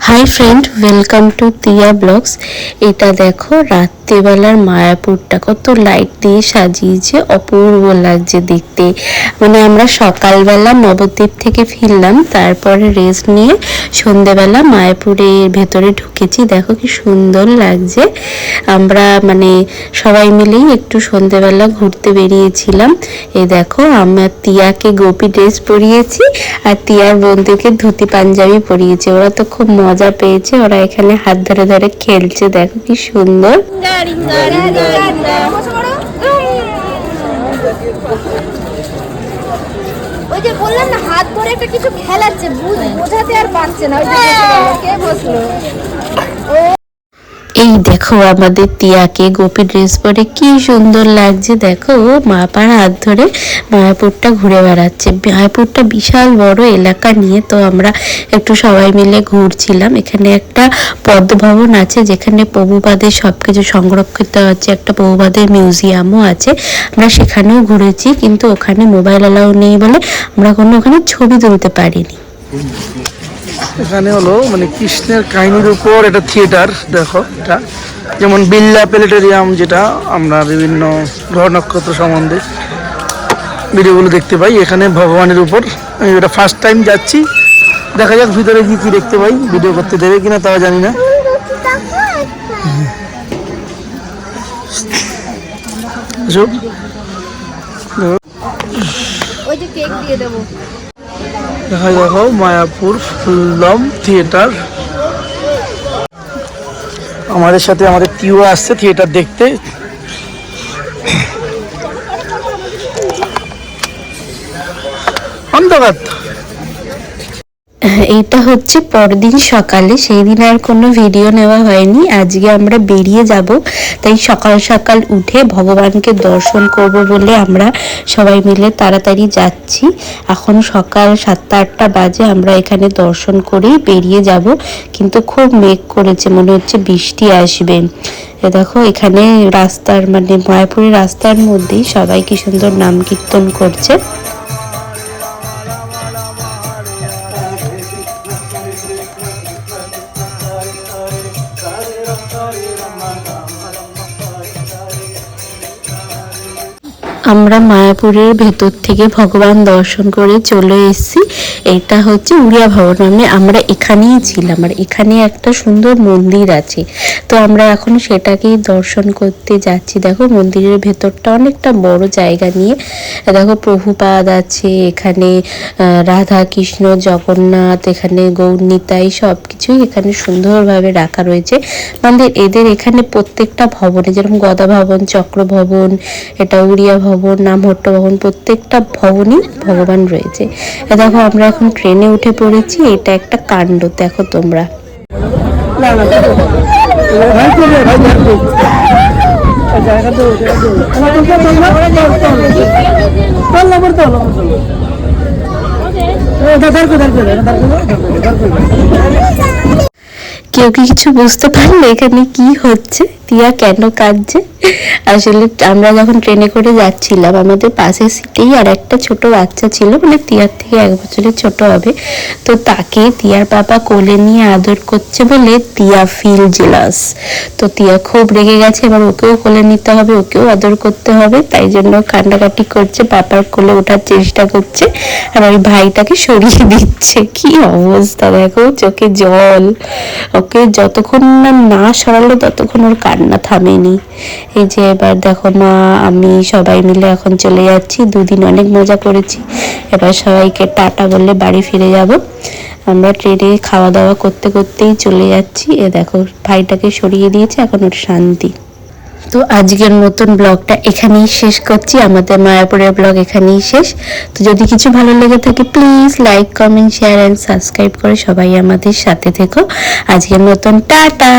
Hi friend welcome to Tiya blogs এটা দেখো রাত্রিবেলার মায়াপুরটা কত লাইট দিয়ে সাজিয়েছে, অপূর্ব লাগছে দেখতে। মানে আমরা সকালবেলা নবদ্বীপ থেকে ফিরলাম, তারপরে রেস্ট নিয়ে সন্ধেবেলা মায়াপুরের ভেতরে ঢুকেছি। দেখো কি সুন্দর লাগছে। আমরা মানে সবাই মিলেই একটু সন্ধেবেলা ঘুরতে বেরিয়েছিলাম। এই দেখো, আমার তিয়াকে গোপী ড্রেস পরিয়েছি আর তিয়ার বন্ধুকে ধুতি পাঞ্জাবি পরিয়েছে। ওরা তো খুব মজা পেয়েছে, ওরা এখানে হাত ধরে ধরে খেলছে। দেখো কি সুন্দর। ওই যে বললাম না হাত ধরে একটা কিছু খেলাচ্ছে বুঝ- বোঝাতে আর পারছে না ওই যে কে বসল দেখো আমাদের তিয়াকে গোপী ড্রেস পরে কি সুন্দর লাগছে। দেখো মা পার হাত ধরে মায়াপুরটা ঘুরে বেড়াচ্ছে। মায়াপুরটা বিশাল বড় এলাকা নিয়ে তো আমরা একটু সবাই মিলে ঘুরছিলাম। এখানে একটা পদ্মভবন আছে, যেখানে প্রভুপাদের সবকিছু সংরক্ষিত আছে। একটা প্রভুপাদের মিউজিয়ামও আছে। আমরা সেখানেও ঘুরেছি, কিন্তু ওখানে মোবাইল অ্যালাউ নেই বলে আমরা কোনো ওখানে ছবি তুলতে পারিনি। এখানে হলো মানে কৃষ্ণের কাহিনীর উপর এটা থিয়েটার, দেখো এটা। যেমন বিল্লা প্লেনেটেরিয়াম যেটা আমরা বিভিন্ন গ্রহ নক্ষত্র সম্বন্ধে ভিডিওগুলো দেখতে পাই। এখানে ভগবানের উপর আমি এটা ফার্স্ট টাইম যাচ্ছি। দেখা যাক ভিতরে কি কি দেখতে পাই, ভিডিও করতে দেবে কিনা তাও জানি না। ওই যে কেক দিয়ে দেবো। দেখা দেখো মায়াপুর ফুলদম থিয়েটার। আমাদের সাথে আমাদের টিউ আসছে থিয়েটার দেখতে। অন্ধকার তো। এইটা হচ্ছে পরদিন সকালে সেই দিন আর কোনো ভিডিও নেওয়া হয়নি। আজকে আমরা বেরিয়ে যাব, তাই সকাল সকাল উঠে ভগবানকে দর্শন করব বলে আমরা সবাই মিলে তাড়াতাড়ি যাচ্ছি। এখন সকাল সাতটা আটটা বাজে, আমরা এখানে দর্শন করেই বেরিয়ে যাব। কিন্তু খুব মেঘ করেছে, মনে হচ্ছে বৃষ্টি আসবে। দেখো, এখানে রাস্তার মানে মায়াপুরের রাস্তার মধ্যেই সবাই কি সুন্দর নাম কীর্তন করছে। আমরা মায়াপুরের ভেতর থেকে ভগবান দর্শন করে চলে এসেছি। এটা হচ্ছে উড়িয়া ভবন। মানে আমরা এখানেই ছিলাম। আর এখানে একটা সুন্দর মন্দির আছে। তো আমরা এখন সেটাকেই দর্শন করতে যাচ্ছি। দেখো মন্দিরের ভেতরটা অনেকটা বড় জায়গা নিয়ে। দেখো প্রভুপাদ আছে, এখানে রাধা কৃষ্ণ, জগন্নাথ, এখানে গৌরনীতাই সব কিছুই এখানে সুন্দরভাবে রাখা রয়েছে। মানে এদের এখানে প্রত্যেকটা ভবনে, যেরকম গদা ভবন চক্র ভবন এটা উড়িয়া ভবন নামহট্ট ভবন প্রত্যেকটা ভবনই ভগবান রয়েছে দেখো আমরা এখন ট্রেনে উঠে পড়েছি এটা একটা কাণ্ড দেখো তোমরা কেউ কি কিছু বুঝতে পারলে এখানে কি হচ্ছে টিয়া কেন কাঁদছে আসলে আমরা যখন ট্রেনে করে যাচ্ছিলাম, আমাদের পাশের সিটেই আর একটা ছোট বাচ্চা ছিল মানে টিয়ার থেকে এক বছরের ছোট হবে। তো তাকে টিয়ার বাবা কোলে নিয়ে আদর করছে বলে টিয়া ফিল জেলাস তো টিয়া খুব রেগে গেছে, এবার ওকেও কোলে নিতে হবে, ওকেও আদর করতে হবে। তাই জন্য কান্নাকাটি করছে, পাপার কোলে ওঠার চেষ্টা করছে, আর ওই ভাইটাকে সরিয়ে দিচ্ছে। কি অবস্থা, দেখো, চোখে জল। ওকে যতক্ষণ না না সরালো, ততক্ষণ ওর কান্না থামেনি। এই যে এবার দেখো মা, আমি সবাই মিলে এখন চলে যাচ্ছি, দুদিন অনেক মজা করেছি। এবার সবাইকে টাটা বললে বাড়ি ফিরে যাব। আমরা ট্রেনে খাওয়া দাওয়া করতে করতেই চলে যাচ্ছি। এ দেখো, ভাইটাকে সরিয়ে দিয়েছে, এখন ওর শান্তি। তো আজকের মতন ব্লগটা এখানেই শেষ করছি। আমাদের মায়াপুরের ব্লগ এখানেই শেষ। তো যদি কিছু ভালো লেগে থাকে please like comment share and subscribe করে সবাই আমাদের সাথে থেকো। আজকের মতন, টাটা!